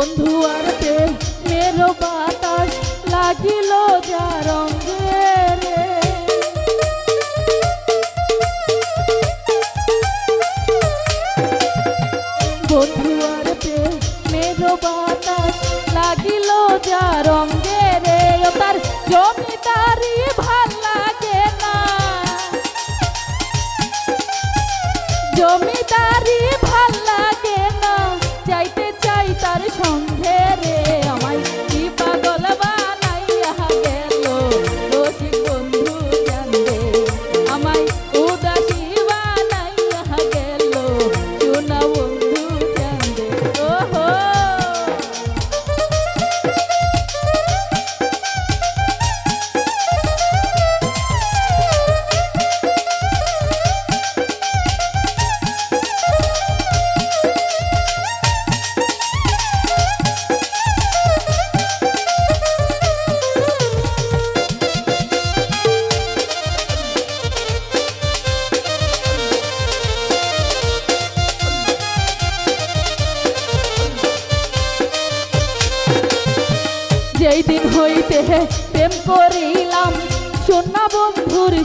বন্ধু আর প্রেমের বাতাস লাগিল যা রঙ্গে রে বন্ধু আর প্রেমের বাতাস লাগিল যা রঙ্গে রে ও তার জমিদার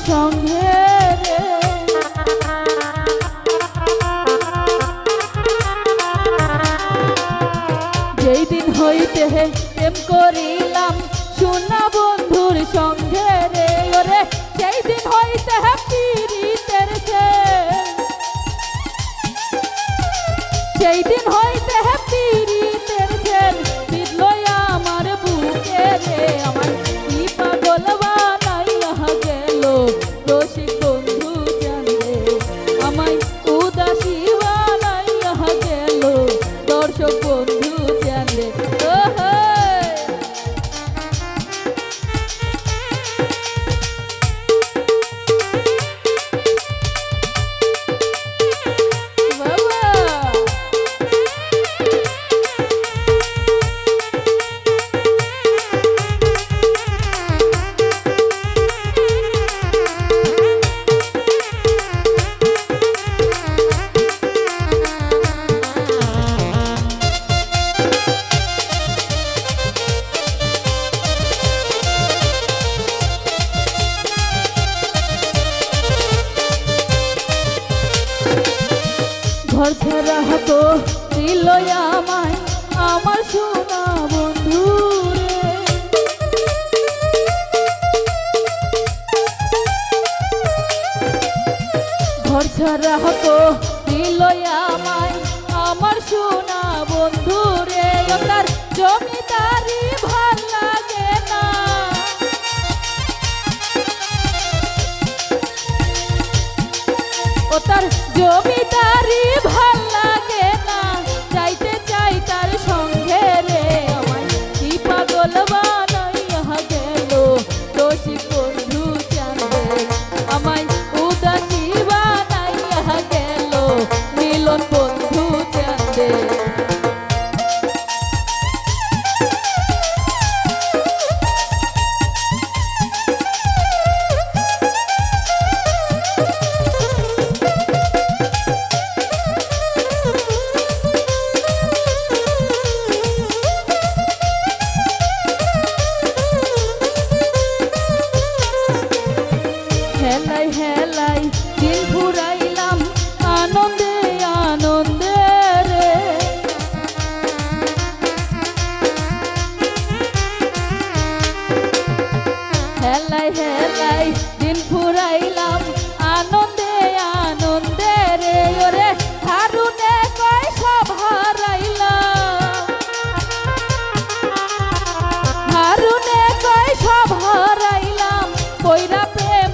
সঙ্গে যেই দিন হইতে প্রেম করি ঘর ছাড়া হতো দিল আমায়। আমার সোনা বন্ধু রে তার জমিদারি ভালো লাগে না। ও তার জমি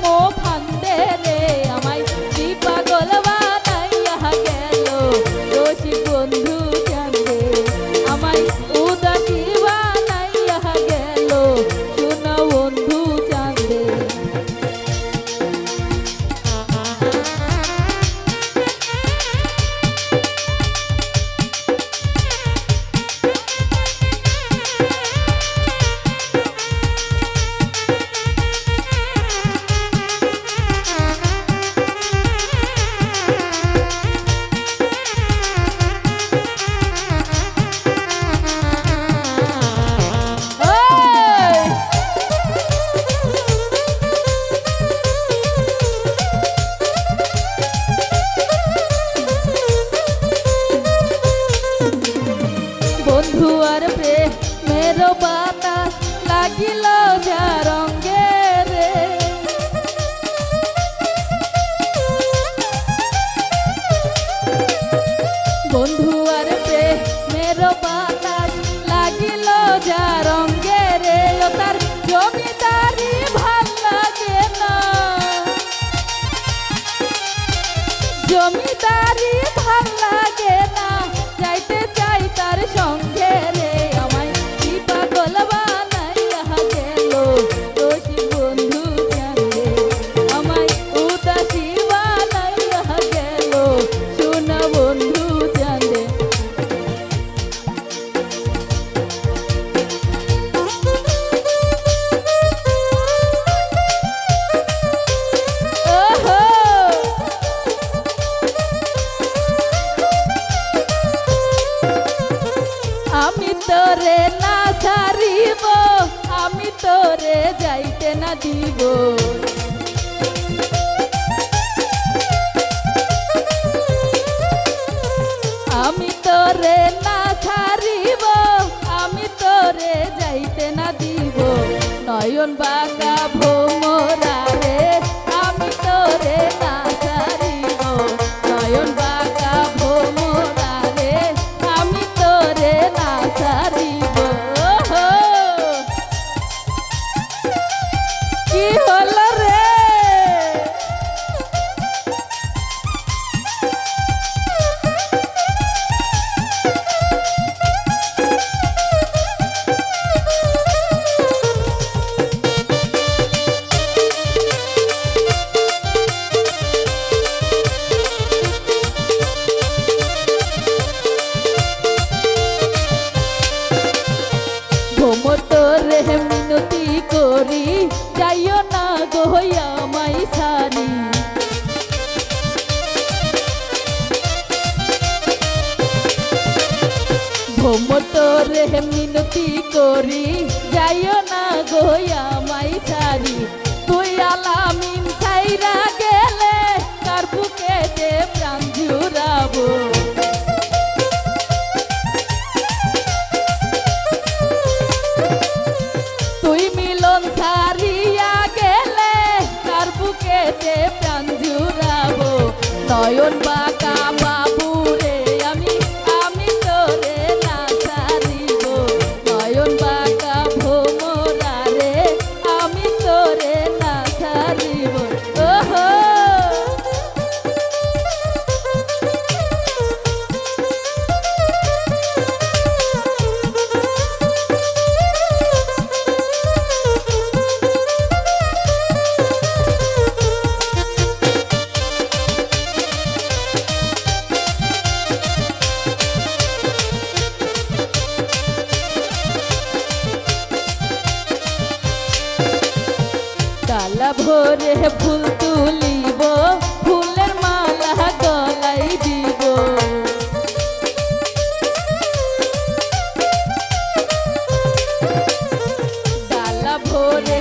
মোহ মেরো বাতা তোরে না সারিব আমি তোরে যাইতে না দিব। আমি তোরে না সারিব আমি তোরে যাইতে না দিব। নয়ন বাঁকা ভোগ যাইও না গো হইয়া মাই সারি ভোমতরে মিনতি করি যাইও না গো হইয়া মাই ফুল তুলিব ফুলের মালা গলাই দিব। ডালা ভরে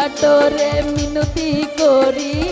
বাটরে মিনতি করি।